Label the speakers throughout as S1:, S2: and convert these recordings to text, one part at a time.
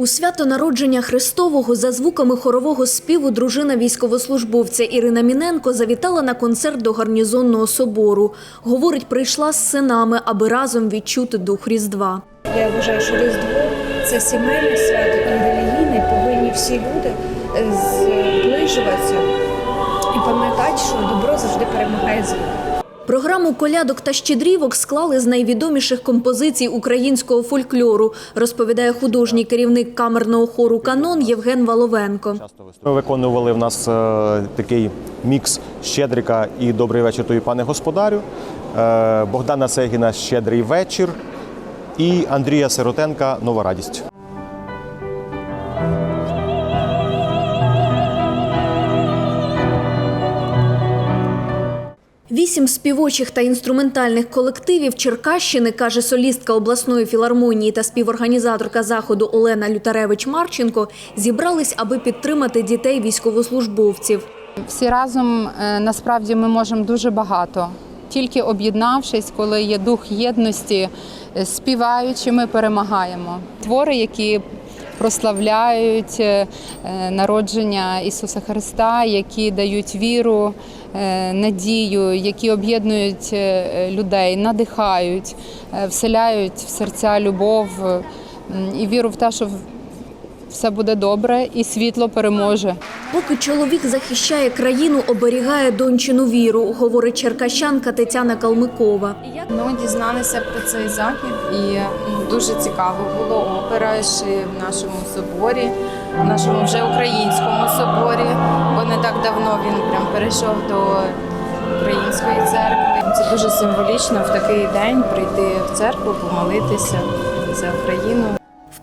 S1: У свято народження Христового за звуками хорового співу дружина військовослужбовця Ірина Міненко завітала на концерт до гарнізонного собору. Говорить, прийшла з синами, аби разом відчути дух Різдва.
S2: Я вважаю, що Різдво це сімейне свято і релігійне. Повинні всі люди е, зближуватися і пам'ятати, що добро завжди перемагає зло.
S1: Програму колядок та щедрівок склали з найвідоміших композицій українського фольклору, розповідає художній керівник камерного хору Канон Євген Воловенко.
S3: Ми виконували в нас е, такий мікс Щедрика і Добрий вечір тобі, пане господарю. Е, Богдана Сегіна Щедрий вечір і Андрія Сиротенка Нова радість.
S1: Вісім співочих та інструментальних колективів Черкащини, каже солістка обласної філармонії та співорганізаторка заходу Олена Лютаревич-Марченко, зібрались, аби підтримати дітей військовослужбовців.
S4: Всі разом е, насправді ми можемо дуже багато. Тільки об'єднавшись, коли є дух єдності, е, співаючи, ми перемагаємо. Твори, які прославляють е, е, народження Ісуса Христа, які дають віру, е, надію, які об'єднують людей, надихають, вселяють в серця любов і віру в те, що все буде добре і світло переможе.
S1: Поки чоловік захищає країну, оберігає дончину віру, говорить черкащанка Тетяна Калмикова.
S5: Ми дізналися про цей захід, і дуже цікаво було опера ще в нашому соборі, в нашому вже українському соборі, бо не так давно він прям перейшов до української церкви. Це дуже символічно в такий день прийти в церкву, помолитися за Україну.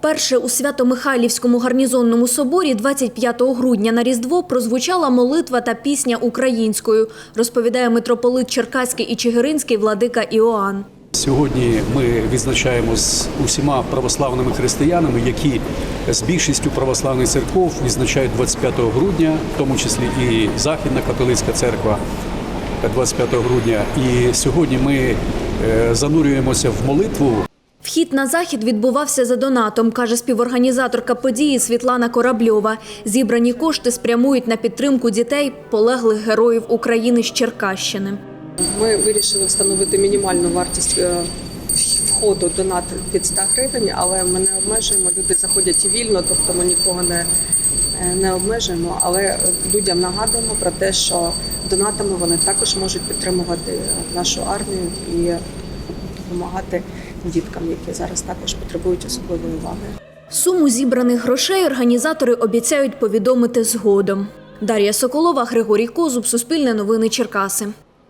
S1: Вперше у Свято-Михайлівському гарнізонному соборі 25 грудня на Різдво прозвучала молитва та пісня українською, розповідає митрополит Черкаський і Чигиринський владика Іоанн.
S6: Сьогодні ми відзначаємо з усіма православними християнами, які з більшістю православних церков відзначають 25 грудня, в тому числі і Західна католицька церква 25 грудня. І сьогодні ми е, занурюємося в молитву.
S1: Вхід на захід відбувався за донатом, каже співорганізаторка події Світлана Корабльова. Зібрані кошти спрямують на підтримку дітей, полеглих героїв України з Черкащини.
S7: Ми вирішили встановити мінімальну вартість е, входу донат від 100 гривень, але ми не обмежуємо. Люди заходять вільно, тобто ми нікого не, е, не обмежуємо. Але людям нагадуємо про те, що донатами вони також можуть підтримувати нашу армію і допомагати діткам, які зараз також потребують особливої уваги.
S1: Суму зібраних грошей організатори обіцяють повідомити згодом. Дар'я Соколова, Григорій Козуб, Суспільне новини Черкаси.